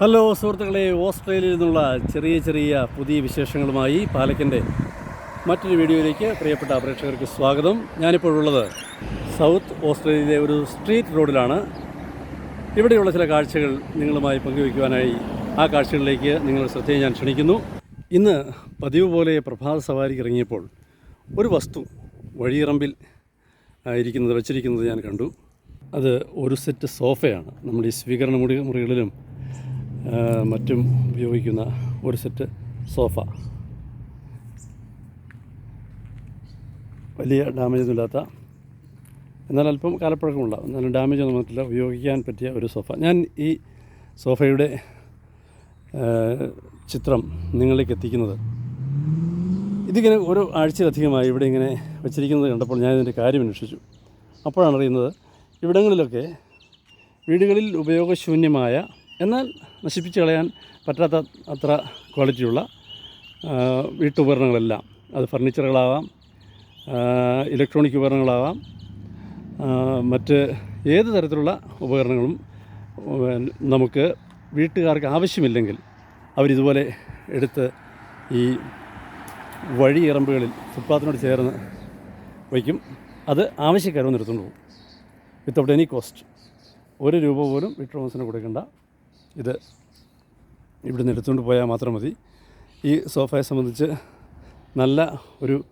Hello സുഹൃത്തുക്കളെ ഓസ്ട്രേലിയയിൽ നിന്നുള്ള ചെറിയ ചെറിയ പുതിയ വിശേഷങ്ങളുമായി പാലക്കിന്റെ മറ്റൊരു വീഡിയോയിലേക്ക് പ്രിയപ്പെട്ട പ്രേക്ഷകർക്ക് സ്വാഗതം. ഞാനിപ്പോൾ ഉള്ളത് സൗത്ത് ഓസ്ട്രേലിയയിലെ ഒരു സ്ട്രീറ്റ് റോഡിലാണ്. ഇവിടെയുള്ള ചില കാഴ്ചകൾ നിങ്ങളുമായി പങ്കുവയ്ക്കുവാനായി ആ കാഴ്ചകളിലേക്ക് നിങ്ങളുടെ ശ്രദ്ധയെ ഞാൻ ക്ഷണിക്കുന്നു. ഇന്ന് പതിവ് പോലെ പ്രഭാത സവാരിക്ക് ഇറങ്ങിയപ്പോൾ ഒരു വസ്തു വഴിയിറമ്പിൽ ഇരിക്കുന്നത് വച്ചിരിക്കുന്നത് ഞാൻ കണ്ടു. അത് ഒരു സെറ്റ് സോഫയാണ്. നമ്മുടെ ഈ സ്വീകരണ മുറി മുറികളിലും മറ്റും ഉപയോഗിക്കുന്ന ഒരു സെറ്റ് സോഫ. വലിയ ഡാമേജ് ഒന്നുമില്ലാത്ത എന്നാൽ അല്പം കാലപ്പഴക്കമുള്ള എന്നാലും ഡാമേജ് ഒന്നും വന്നിട്ടില്ല ഉപയോഗിക്കാൻ പറ്റിയ ഒരു സോഫ. ഞാൻ ഈ സോഫയുടെ ചിത്രം നിങ്ങളിലേക്ക് എത്തിക്കുന്നത്. ഇതിങ്ങനെ ഓരോ ആഴ്ചയിലധികമായി ഇവിടെ ഇങ്ങനെ വെച്ചിരിക്കുന്നത് കണ്ടപ്പോൾ ഞാൻ ഇതിന്റെ കാര്യം അന്വേഷിച്ചു. അപ്പോഴാണ് അറിയുന്നത് ഇവിടങ്ങളിലൊക്കെ വീടുകളിൽ ഉപയോഗശൂന്യമായ എന്നാൽ നശിപ്പിച്ച് കളയാൻ പറ്റാത്ത അത്ര ക്വാളിറ്റിയുള്ള വീട്ടുപകരണങ്ങളെല്ലാം. അത് ഫർണിച്ചറുകളാവാം ഇലക്ട്രോണിക് ഉപകരണങ്ങളാവാം മറ്റ് ഏത് തരത്തിലുള്ള ഉപകരണങ്ങളും നമുക്ക് വീട്ടുകാർക്ക് ആവശ്യമില്ലെങ്കിൽ അവരിതുപോലെ എടുത്ത് ഈ വഴി ഇറമ്പുകളിൽ ഫുട്പാത്തിനോട് ചേർന്ന് വയ്ക്കും. അത് ആവശ്യക്കാരോ നിർത്തുകൊണ്ട് പോകും. വിത്തൗട്ട് എനി കോസ്റ്റ് ഒരു രൂപ പോലും വീട്ടുടമസ്ഥന് കൊടുക്കേണ്ട. ഇത് ഇവിടുന്ന് എടുത്തുകൊണ്ട് പോയാൽ മാത്രം മതി. ഈ സോഫയെ സംബന്ധിച്ച് നല്ല ഒരു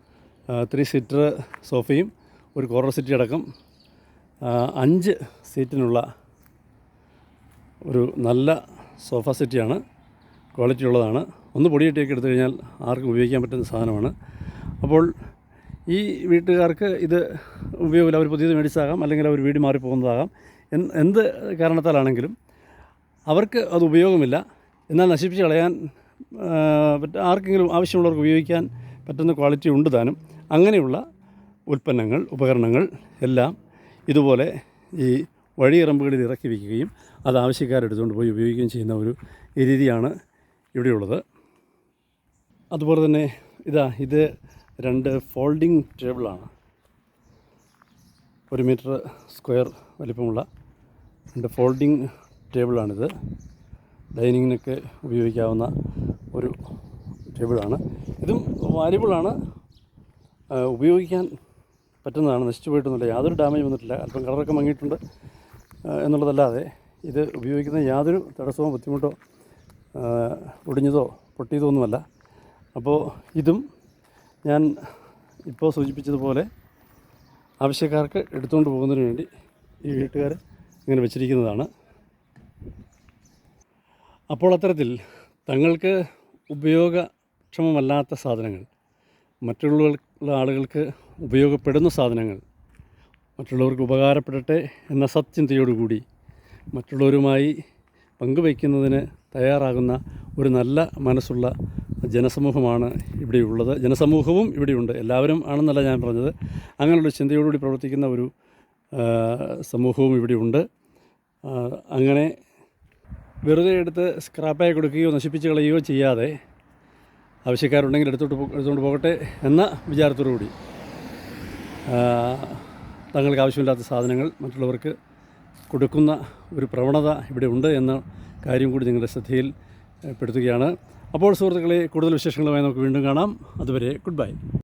ത്രീ സീറ്റർ സോഫയും ഒരു കോർണർ സിറ്റി അടക്കം അഞ്ച് സീറ്റിനുള്ള ഒരു നല്ല സോഫ സെറ്റിയാണ്. ക്വാളിറ്റി ഉള്ളതാണ്. ഒന്ന് പൊടിയിട്ടൊക്കെ എടുത്തു കഴിഞ്ഞാൽ ആർക്കും ഉപയോഗിക്കാൻ പറ്റുന്ന സാധനമാണ്. അപ്പോൾ ഈ വീട്ടുകാർക്ക് ഇത് ഉപയോഗമില്ല. അവർ പുതിയത് മേടിച്ചാകാം അല്ലെങ്കിൽ അവർ വീട് മാറിപ്പോകുന്നതാകാം. എന്ത് എന്ത് കാരണത്താലാണെങ്കിലും അവർക്ക് അത് ഉപയോഗമില്ല. എന്നാൽ നശിപ്പിച്ച് കളയാൻ ആർക്കെങ്കിലും ആവശ്യമുള്ളവർക്ക് ഉപയോഗിക്കാൻ പറ്റുന്ന ക്വാളിറ്റി ഉണ്ട് താനും. അങ്ങനെയുള്ള ഉൽപ്പന്നങ്ങൾ ഉപകരണങ്ങൾ എല്ലാം ഇതുപോലെ ഈ വഴിയിറമ്പുകളിൽ ഇറക്കി വയ്ക്കുകയും അത് ആവശ്യക്കാരെടുത്തുകൊണ്ട് പോയി ഉപയോഗിക്കുകയും ചെയ്യുന്ന ഒരു രീതിയാണ് ഇവിടെയുള്ളത്. അതുപോലെ തന്നെ ഇതാ ഇത് രണ്ട് ഫോൾഡിംഗ് ടേബിളാണ്. ഒരു മീറ്റർ സ്ക്വയർ വലിപ്പമുള്ള രണ്ട് ഫോൾഡിംഗ് ടേബിളാണിത്. ഡൈനിങ്ങിനൊക്കെ ഉപയോഗിക്കാവുന്ന ഒരു ടേബിളാണ്. ഇതും വാല്യബിളാണ് ഉപയോഗിക്കാൻ പറ്റുന്നതാണ്. നശിച്ചു പോയിട്ടൊന്നുമില്ല. യാതൊരു ഡാമേജ് വന്നിട്ടില്ല. അല്പം കളറൊക്കെ മങ്ങിയിട്ടുണ്ട് എന്നുള്ളതല്ലാതെ ഇത് ഉപയോഗിക്കുന്ന യാതൊരു തടസ്സമോ ബുദ്ധിമുട്ടോ ഒടിഞ്ഞതോ പൊട്ടിയതോ ഒന്നുമല്ല. അപ്പോൾ ഇതും ഞാൻ ഇപ്പോൾ സൂചിപ്പിച്ചതുപോലെ ആവശ്യക്കാർക്ക് എടുത്തുകൊണ്ട് പോകുന്നതിന് വേണ്ടി ഈ വീട്ടുകാർ ഇങ്ങനെ വെച്ചിരിക്കുന്നതാണ്. അപ്പോൾ അത്തരത്തിൽ തങ്ങൾക്ക് ഉപയോഗക്ഷമമല്ലാത്ത സാധനങ്ങൾ മറ്റുള്ള ആളുകൾക്ക് ഉപയോഗപ്പെടുന്ന സാധനങ്ങൾ മറ്റുള്ളവർക്ക് ഉപകാരപ്പെടട്ടെ എന്ന സത്യന്തയോടുകൂടി മറ്റുള്ളവരുമായി പങ്കുവയ്ക്കുന്നതിന് തയ്യാറാകുന്ന ഒരു നല്ല മനസ്സുള്ള ജനസമൂഹമാണ് ഇവിടെയുള്ളത് ജനസമൂഹവും ഇവിടെയുണ്ട് എല്ലാവരും ആണെന്നല്ല ഞാൻ പറഞ്ഞത്. അങ്ങനെയുള്ള ചിന്തയോടുകൂടി പ്രവർത്തിക്കുന്ന ഒരു സമൂഹവും ഇവിടെയുണ്ട് അങ്ങനെ വെറുതെ എടുത്ത് സ്ക്രാപ്പായി കൊടുക്കുകയോ നശിപ്പിച്ച് കളയുകയോ ചെയ്യാതെ ആവശ്യക്കാരുണ്ടെങ്കിൽ എടുത്തോട്ട് എടുത്തുകൊണ്ട് പോകട്ടെ എന്ന വിചാരത്തോടു കൂടി തങ്ങൾക്ക് ആവശ്യമില്ലാത്ത സാധനങ്ങൾ മറ്റുള്ളവർക്ക് കൊടുക്കുന്ന ഒരു പ്രവണത ഇവിടെ ഉണ്ട് എന്ന കാര്യം കൂടി നിങ്ങളുടെ ശ്രദ്ധയിൽ പെടുത്തുകയാണ്. അപ്പോൾ സുഹൃത്തുക്കളെ കൂടുതൽ വിശേഷങ്ങളുമായി നമുക്ക് വീണ്ടും കാണാം. അതുവരെ ഗുഡ് ബൈ